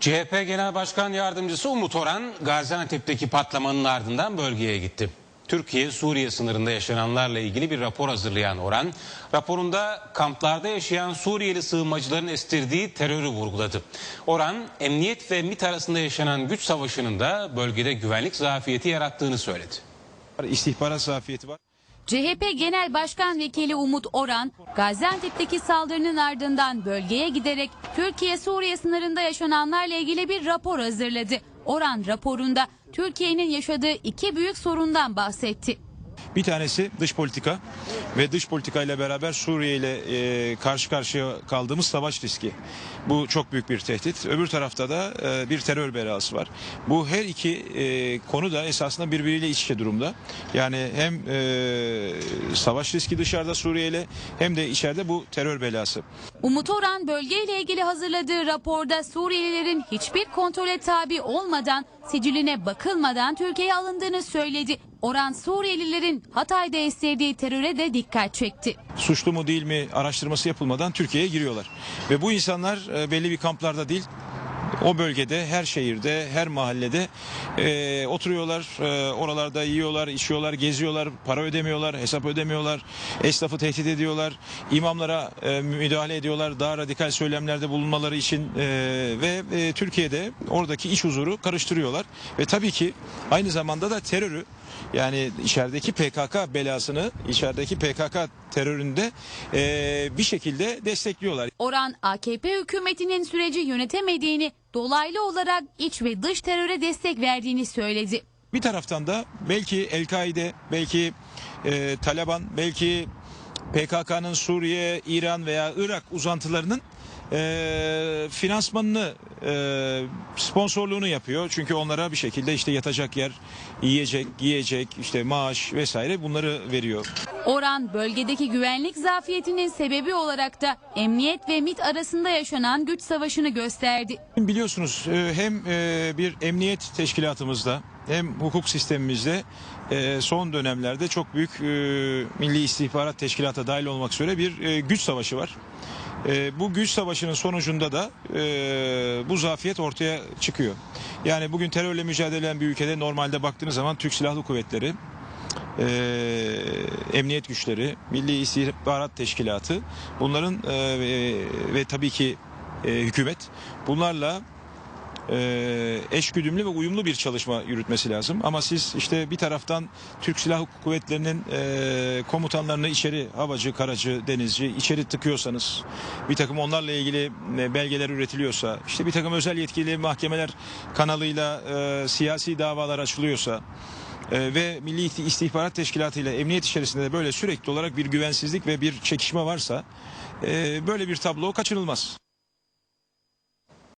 CHP Genel Başkan Yardımcısı Umut Orhan Gaziantep'teki patlamanın ardından bölgeye gitti. Türkiye-Suriye sınırında yaşananlarla ilgili bir rapor hazırlayan Orhan, raporunda kamplarda yaşayan Suriyeli sığınmacıların estirdiği terörü vurguladı. Orhan, emniyet ve MİT arasında yaşanan güç savaşının da bölgede güvenlik zafiyeti yarattığını söyledi. İstihbarat zafiyeti var. CHP Genel Başkan Vekili Umut Oran, Gaziantep'teki saldırının ardından bölgeye giderek Türkiye-Suriye sınırında yaşananlarla ilgili bir rapor hazırladı. Oran raporunda Türkiye'nin yaşadığı iki büyük sorundan bahsetti. Bir tanesi dış politika ve dış politika ile beraber Suriye ile e, karşı karşıya kaldığımız savaş riski. Bu çok büyük bir tehdit. Öbür tarafta da e, bir terör belası var. Bu her iki e, konu da esasında birbiriyle iç içe durumda. Yani hem e, savaş riski dışarıda Suriye ile hem de içeride bu terör belası. Umut Oran bölgeyle ilgili hazırladığı raporda Suriyelilerin hiçbir kontrole tabi olmadan, siciline bakılmadan Türkiye'ye alındığını söyledi. Oran Suriyelilerin Hatay'da estirdiği teröre de dikkat çekti. Suçlu mu değil mi araştırması yapılmadan Türkiye'ye giriyorlar. Ve bu insanlar e, belli bir kamplarda değil o bölgede her şehirde her mahallede e, oturuyorlar e, oralarda yiyorlar içiyorlar geziyorlar para ödemiyorlar hesap ödemiyorlar esnafı tehdit ediyorlar imamlara e, müdahale ediyorlar daha radikal söylemlerde bulunmaları için e, ve e, Türkiye'de oradaki iç huzuru karıştırıyorlar. Ve tabii ki aynı zamanda da terörü yani içerideki PKK belasını içerideki PKK teröründe e, bir şekilde destekliyorlar. Oran AKP hükümetinin süreci yönetemediğini, dolaylı olarak iç ve dış teröre destek verdiğini söyledi. Bir taraftan da belki El-Kaide, belki e, Taliban, belki PKK'nın Suriye, İran veya Irak uzantılarının e, finansmanını, e, sponsorluğunu yapıyor. Çünkü onlara bir şekilde işte yatacak yer, yiyecek, giyecek, işte maaş vesaire bunları veriyor. Oran bölgedeki güvenlik zafiyetinin sebebi olarak da emniyet ve MİT arasında yaşanan güç savaşını gösterdi. Biliyorsunuz e, hem e, bir emniyet teşkilatımızda hem hukuk sistemimizde e, son dönemlerde çok büyük e, Milli İstihbarat Teşkilatı dahil olmak üzere bir e, güç savaşı var. Bu güç savaşının sonucunda da bu zafiyet ortaya çıkıyor. Yani bugün terörle mücadele eden bir ülkede normalde baktığınız zaman Türk Silahlı Kuvvetleri, e, emniyet güçleri, Milli İstihbarat Teşkilatı bunların e, ve, ve tabii ki e, hükümet bunlarla e, eşgüdümlü ve uyumlu bir çalışma yürütmesi lazım. Ama siz işte bir taraftan Türk Silahlı Kuvvetleri'nin e, komutanlarını içeri havacı, karacı, denizci içeri tıkıyorsanız bir takım onlarla ilgili e, belgeler üretiliyorsa işte bir takım özel yetkili mahkemeler kanalıyla e, siyasi davalar açılıyorsa e, ve Milli İstihbarat Teşkilatı ile emniyet içerisinde de böyle sürekli olarak bir güvensizlik ve bir çekişme varsa e, böyle bir tablo kaçınılmaz.